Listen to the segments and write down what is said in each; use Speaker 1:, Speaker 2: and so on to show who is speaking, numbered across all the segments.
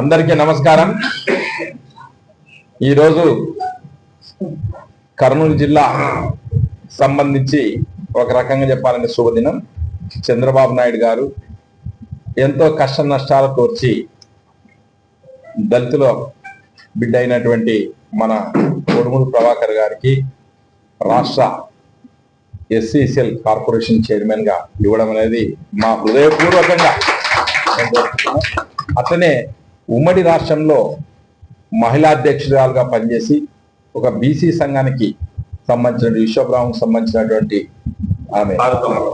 Speaker 1: అందరికీ నమస్కారం. ఈరోజు కర్నూలు జిల్లా సంబంధించి ఒక రకంగా చెప్పాలంటే శుభదినం. చంద్రబాబు నాయుడు గారు ఎంతో కష్ట నష్టాలు కోర్చి దళితుల బిడ్డ అయినటువంటి మన కొడుమూరు ప్రభాకర్ గారికి రాష్ట్ర ఎస్సీసీఎల్ కార్పొరేషన్ చైర్మన్గా ఇవ్వడం అనేది మా హృదయపూర్వకంగా అట్లనే ఉమ్మడి రాష్ట్రంలో మహిళా అధ్యక్షురాలుగా పనిచేసి ఒక బీసీ సంఘానికి సంబంధించిన విశ్వబ్రాహ్మణకు సంబంధించినటువంటి ఆమె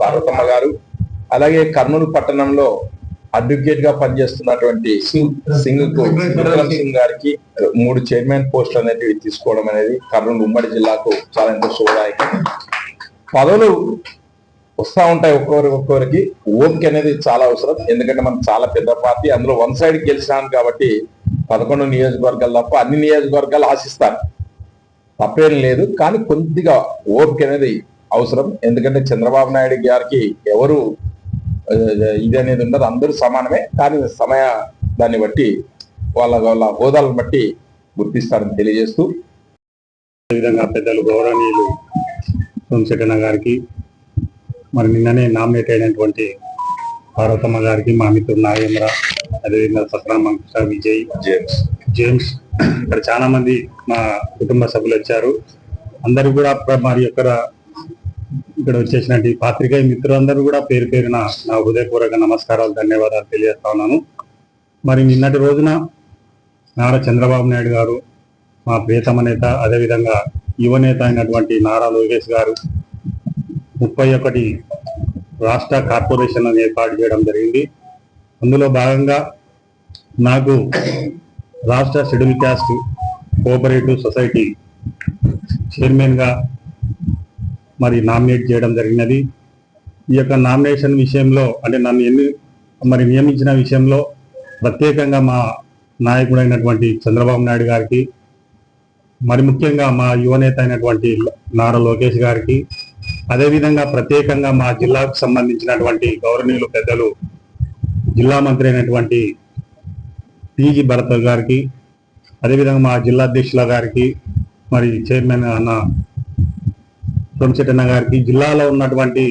Speaker 1: పార్వతమ్మ గారు. అలాగే కర్నూలు పట్టణంలో అడ్వకేట్గా పనిచేస్తున్నటువంటి సింగ్కు విక్రమ్ సింగ్ గారికి మూడు చైర్మన్ పోస్టులు అనేటివి తీసుకోవడం అనేది కర్నూలు ఉమ్మడి జిల్లాకు చాలా ఎంతో శుభదాయకం. పదవులు వస్తా ఉంటాయి ఒక్కొక్కరి ఒక్కొక్కరికి. ఓపిక అనేది చాలా అవసరం. ఎందుకంటే మనం చాలా పెద్ద పార్టీ. అందులో వన్ సైడ్ గెలిచినాను కాబట్టి పదకొండు నియోజకవర్గాలు తప్ప అన్ని నియోజకవర్గాలు ఆశిస్తారు. తప్పేం లేదు. కానీ కొద్దిగా ఓపిక అనేది అవసరం. ఎందుకంటే చంద్రబాబు నాయుడు గారికి ఎవరు ఇది అనేది ఉండదు. అందరూ సమానమే కానీ సమయ దాన్ని బట్టి వాళ్ళ వాళ్ళ హోదాలను బట్టి గుర్తిస్తారని తెలియజేస్తూ.
Speaker 2: విధంగా పెద్దలు గౌరవనీయులు సోమశెట్టన్న గారికి మరి నిన్ననే నామినేట్ అయినటువంటి పార్వతమ్మ గారికి మా మిత్రుడు నాగేంద్ర అదేవిధంగా సత్రామంకృష్ణ విజయ్
Speaker 1: జేమ్స్.
Speaker 2: జేమ్స్. ఇక్కడ చాలా మంది మా కుటుంబ సభ్యులు వచ్చారు. అందరూ కూడా మరి యొక్క ఇక్కడ వచ్చేసినటువంటి పాత్రికేయ మిత్రులందరూ కూడా పేరు పేరున నా హృదయపూర్వక నమస్కారాలు ధన్యవాదాలు తెలియజేస్తా ఉన్నాను. మరి నిన్నటి రోజున నారా చంద్రబాబు నాయుడు గారు మా ప్రియతమ నేత అదేవిధంగా యువ నేత అయినటువంటి నారా లోకేష్ గారు ముప్పై ఒకటి రాష్ట్ర కార్పొరేషన్ ఏర్పాటు చేయడం జరిగింది. అందులో భాగంగా నాకు రాష్ట్ర షెడ్యూల్ క్యాస్ట్ కోఆపరేటివ్ సొసైటీ చైర్మన్గా మరి నామినేట్ చేయడం జరిగినది. ఈ యొక్క నామినేషన్ విషయంలో అంటే నన్ను ఎన్ని మరి నియమించిన విషయంలో ప్రత్యేకంగా మా నాయకుడైనటువంటి చంద్రబాబు నాయుడు గారికి మరి ముఖ్యంగా మా యువనేత అయినటువంటి నారా లోకేష్ గారికి అదేవిధంగా ప్రత్యేకంగా మా జిల్లాకు సంబంధించినటువంటి గౌరవనీయులు పెద్దలు జిల్లా మంత్రి అయినటువంటి టీజీ భరత్ గారికి అదేవిధంగా మా జిల్లా అధ్యక్షుల గారికి మరి చైర్మన్ అన్న సోమశెట్టన్న గారికి జిల్లాలో ఉన్నటువంటి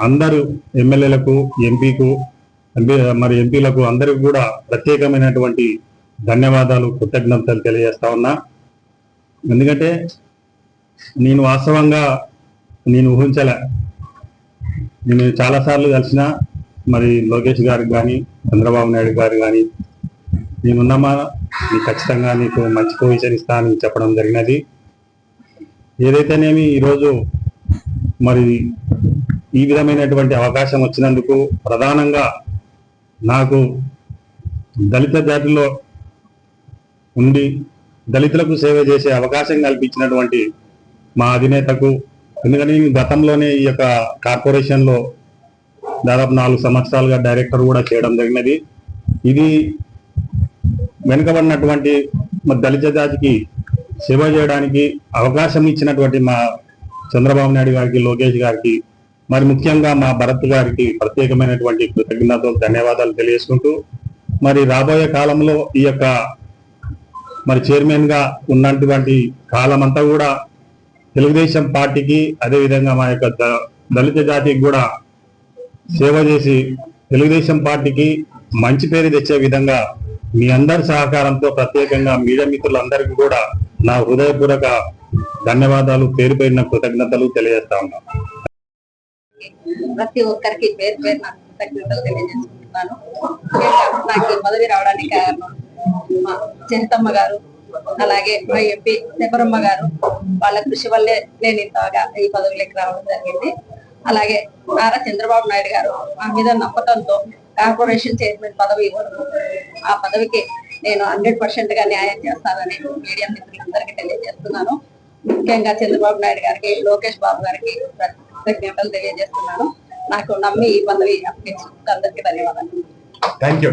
Speaker 2: అందరు ఎమ్మెల్యేలకు ఎంపీకు ఎంపీ మరి ఎంపీలకు అందరికి కూడా ప్రత్యేకమైనటువంటి ధన్యవాదాలు కృతజ్ఞతలు తెలియజేస్తా ఉన్నా. ఎందుకంటే నేను వాస్తవంగా నేను ఊహించలే. నేను చాలాసార్లు కలిసిన మరి లోకేష్ గారికి కానీ చంద్రబాబు నాయుడు గారు కానీ నేనున్నామా? నీకు ఖచ్చితంగా నీకు మంచి పొజిషన్ ఇస్తా అని చెప్పడం జరిగినది. ఏదైతేనేమి ఈరోజు మరి ఈ విధమైనటువంటి అవకాశం వచ్చినందుకు ప్రధానంగా నాకు దళిత జాతిలో ఉండి దళితులకు సేవ చేసే అవకాశం కల్పించినటువంటి మా అధినేతకు ఎందుకంటే నేను గతంలోనే ఈ యొక్క కార్పొరేషన్లో దాదాపు నాలుగు సంవత్సరాలుగా డైరెక్టర్ కూడా చేయడం జరిగినది. ఇది వెనుకబడినటువంటి మా దళిత జాతికి సేవ చేయడానికి అవకాశం ఇచ్చినటువంటి మా చంద్రబాబు నాయుడు గారికి లోకేష్ గారికి మరి ముఖ్యంగా మా భరత్ గారికి ప్రత్యేకమైనటువంటి కృతజ్ఞతలు ధన్యవాదాలు తెలియజేసుకుంటూ మరి రాబోయే కాలంలో ఈ యొక్క మరి చైర్మన్గా ఉన్నటువంటి కాలం అంతా కూడా తెలుగుదేశం పార్టీకి అదేవిధంగా మా యొక్క దళిత జాతికి కూడా సేవ చేసి తెలుగుదేశం పార్టీకి మంచి పేరు తెచ్చే విధంగా మీ అందరి సహకారంతో ప్రత్యేకంగా మీడియా మిత్రులందరికీ కూడా నా హృదయపూర్వక ధన్యవాదాలు పేరు పేరిన కృతజ్ఞతలు తెలియజేస్తా ఉన్నాను.
Speaker 3: ప్రతి ఒక్కరికి పేరు పేరు నా కృతజ్ఞతలు తెలియజేసుకుంటున్నాను నాకు పదవి రావడానికి కారణం మా చింతమ్మ గారు అలాగే మా ఎంపీ శబరమ్మ గారు. వాళ్ళ కృషి వల్లే నేను ఇంతగా ఈ పదవిలోకి రావడం జరిగింది. అలాగే నారా చంద్రబాబు నాయుడు గారు మా మీద నమ్మకంతో కార్పొరేషన్ చైర్మన్ పదవి ఇవ్వడం ఆ పదవికి నేను హండ్రెడ్ పర్సెంట్గా న్యాయం చేస్తానని మీడియా మిత్రులందరికీ తెలియజేస్తున్నాను. ముఖ్యంగా చంద్రబాబు నాయుడు గారికి లోకేష్ బాబు గారికి కృతజ్ఞతలు తెలియజేస్తున్నాను. నాకు నమ్మి ఈ పదవి అప్పగించినందుకు అందరికీ ధన్యవాదాలు.
Speaker 1: Thank you